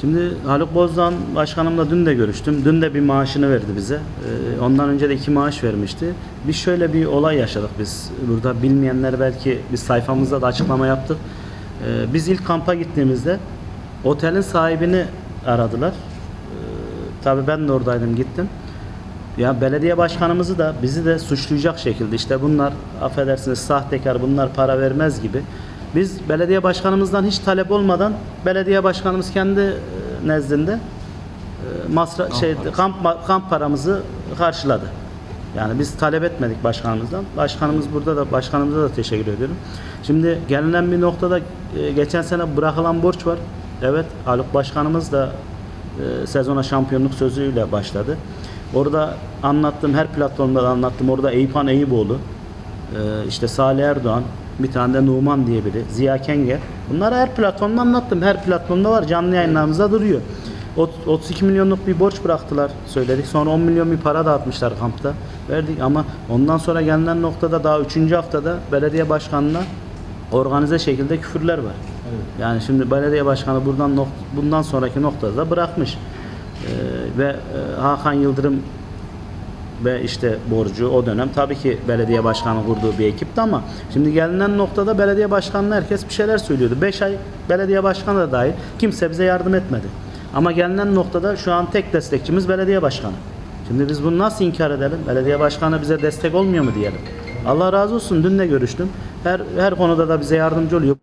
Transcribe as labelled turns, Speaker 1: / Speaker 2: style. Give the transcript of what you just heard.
Speaker 1: Şimdi Haluk Bozdağ başkanımla dün de görüştüm. Dün de bir maaşını verdi bize. Ee, Ondan önce de iki maaş vermişti. Biz şöyle bir olay yaşadık biz. Burada bilmeyenler belki biz sayfamızda da açıklama yaptık. Ee, Biz ilk kampa gittiğimizde otelin sahibini aradılar. Ee, Tabii ben de oradaydım gittim. Ya belediye başkanımızı da bizi de suçlayacak şekilde işte bunlar affedersiniz sahtekar bunlar para vermez gibi. Biz belediye başkanımızdan hiç talep olmadan belediye başkanımız kendi e, nezdinde e, masra şey kamp ma- kamp paramızı karşıladı. Yani biz talep etmedik başkanımızdan. Başkanımız burada da başkanımıza da teşekkür ediyorum. Şimdi gelinen bir noktada e, geçen sene bırakılan borç var. Evet Haluk başkanımız da sezona şampiyonluk sözüyle başladı. Orada anlattım, her platformda da anlattım. Orada Eyüphan Eyüboğlu, e, işte Salih Erdoğan, bir tane de Numan diye biri, Ziya Kenger. Bunları her platformda anlattım. Her platformda var, canlı yayınlarımızda duruyor. Ot- 32 milyonluk bir borç bıraktılar söyledik. Sonra 10 milyon bir para dağıtmışlar kampta. Verdik ama ondan sonra gelinen noktada daha 3. haftada belediye başkanına organize şekilde küfürler var. Yani şimdi belediye başkanı buradan bundan sonraki noktada da bırakmış. Ee, ve e, Hakan Yıldırım ve işte borcu o dönem tabii ki belediye başkanı kurduğu bir ekipti ama şimdi gelinen noktada belediye başkanına herkes bir şeyler söylüyordu. 5 ay belediye başkanı da dahil kimse bize yardım etmedi. Ama gelinen noktada şu an tek destekçimiz belediye başkanı. Şimdi biz bunu nasıl inkar edelim? Belediye başkanı bize destek olmuyor mu diyelim? Allah razı olsun dün de görüştüm. Her her konuda da bize yardımcı oluyor.